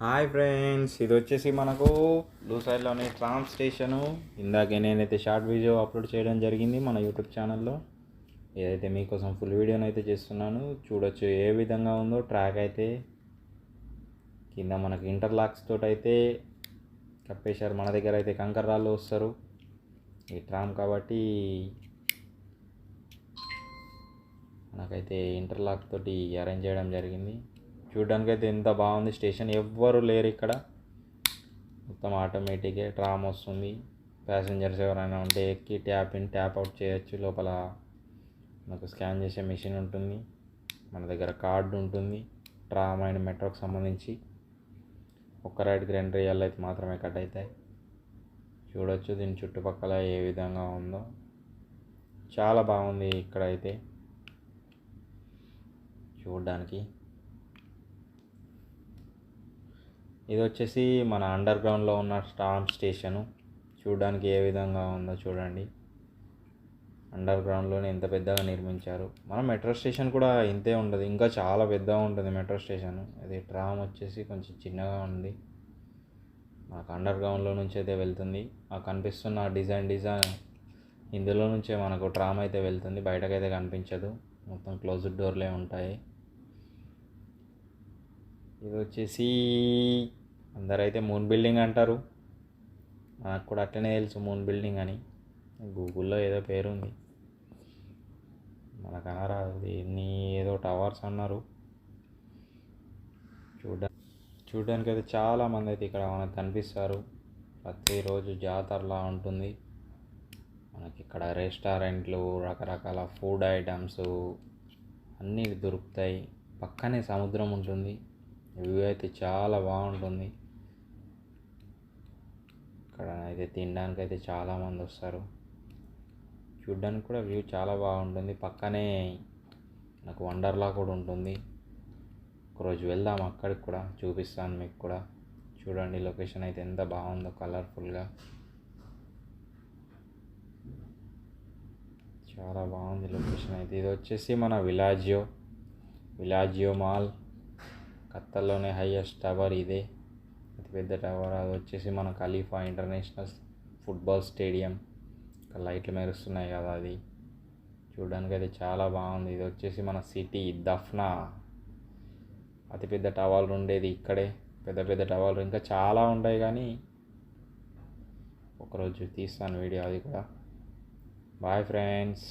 Hi friends ఇది వచ్చేసి మనకు లూసైడ్లోని ట్రామ్ స్టేషను. ఇందాకే నేనైతే షార్ట్ వీడియో అప్లోడ్ చేయడం జరిగింది మన యూట్యూబ్ ఛానల్లో. ఏదైతే మీకోసం ఫుల్ వీడియోని అయితే చేస్తున్నాను చూడొచ్చు ఏ విధంగా ఉందో. ట్రాక్ అయితే కింద మనకి ఇంటర్లాక్స్ తోటి అయితే కప్పేశారు. మన దగ్గర అయితే కంకర రాళ్ళు వస్తారు. ఈ ట్రామ్ కాబట్టి మనకైతే ఇంటర్లాక్ తోటి అరేంజ్ చేయడం జరిగింది. చూడడానికి అయితే ఎంత బాగుంది స్టేషన్. ఎవ్వరు లేరు ఇక్కడ. మొత్తం ఆటోమేటిక్గా ట్రామ్ వస్తుంది. ప్యాసింజర్స్ ఎవరైనా ఉంటే ఎక్కి ట్యాప్ ఇన్ ట్యాప్ అవుట్ చేయొచ్చు. లోపల మనకు స్కాన్ చేసే మెషిన్ ఉంటుంది. మన దగ్గర కార్డు ఉంటుంది. ట్రామ్ అండ్ మెట్రోకి సంబంధించి. ఒక్క రైడ్కి రెండు రియల్ అయితే మాత్రమే కట్ అవుతాయి. చూడొచ్చు దీని చుట్టుపక్కల ఏ విధంగా ఉందో. చాలా బాగుంది ఇక్కడ అయితే చూడడానికి. ఇది వచ్చేసి మన అండర్ గ్రౌండ్లో ఉన్న స్టామ్ స్టేషను. చూడడానికి ఏ విధంగా ఉందో చూడండి. అండర్ గ్రౌండ్లోనే ఎంత పెద్దగా నిర్మించారు. మన మెట్రో స్టేషన్ కూడా ఇంతే ఉండదు. ఇంకా చాలా పెద్దగా ఉంటుంది మెట్రో స్టేషన్ అది ట్రామ్ వచ్చేసి కొంచెం చిన్నగా ఉంది. మనకు అండర్ గ్రౌండ్లో నుంచి అయితే వెళ్తుంది. ఆ కనిపిస్తున్న డిజైన్ డిజైన్ ఇందులో నుంచే మనకు ట్రామ్ అయితే వెళ్తుంది. బయటకైతే కనిపించదు. మొత్తం క్లోజ్డ్ డోర్లే ఉంటాయి. ఇది వచ్చేసి అందరైతే మూన్ బిల్డింగ్ అంటారు. నాకు కూడా అట్లనే తెలుసు మూన్ బిల్డింగ్ అని. గూగుల్లో ఏదో పేరు ఉంది మనకు అనరాదు. దీన్ని ఏదో టవర్స్ అన్నారు. చూడ చూడడానికి అయితే చాలామంది అయితే ఇక్కడ మనకు కనిపిస్తారు. ప్రతిరోజు జాతరలా ఉంటుంది. మనకి ఇక్కడ రెస్టారెంట్లు రకరకాల ఫుడ్ ఐటమ్స్ అన్నీ దొరుకుతాయి. పక్కనే సముద్రం ఉంటుంది. వ్యూ అయితే చాలా బాగుంటుంది. ఇక్కడ అయితే తినడానికి అయితే చాలామంది వస్తారు. చూడ్డానికి కూడా వ్యూ చాలా బాగుంటుంది. పక్కనే నాకు వండర్లా కూడా ఉంటుంది. ఒకరోజు వెళ్దాం అక్కడికి కూడా చూపిస్తాను మీకు కూడా. చూడండి లొకేషన్ అయితే ఎంత బాగుందో కలర్ఫుల్గా చాలా బాగుంది లొకేషన్ అయితే. ఇది వచ్చేసి మన విలాజియో. Villaggio mall. ఖత్తర్లోనే హైయెస్ట్ టవర్ ఇదే. అతిపెద్ద టవర్ అది వచ్చేసి మన ఖలీఫా ఇంటర్నేషనల్ ఫుట్బాల్ స్టేడియం ఇక్కడ లైట్లు మెరుస్తున్నాయి కదా అది. చూడడానికి అయితే చాలా బాగుంది. ఇది వచ్చేసి మన సిటీ దఫ్నా అతిపెద్ద టవర్లు ఉండేది ఇక్కడే. పెద్ద పెద్ద టవర్లు ఇంకా చాలా ఉంటాయి కానీ ఒకరోజు తీస్తాను వీడియో అది కూడా. Bye friends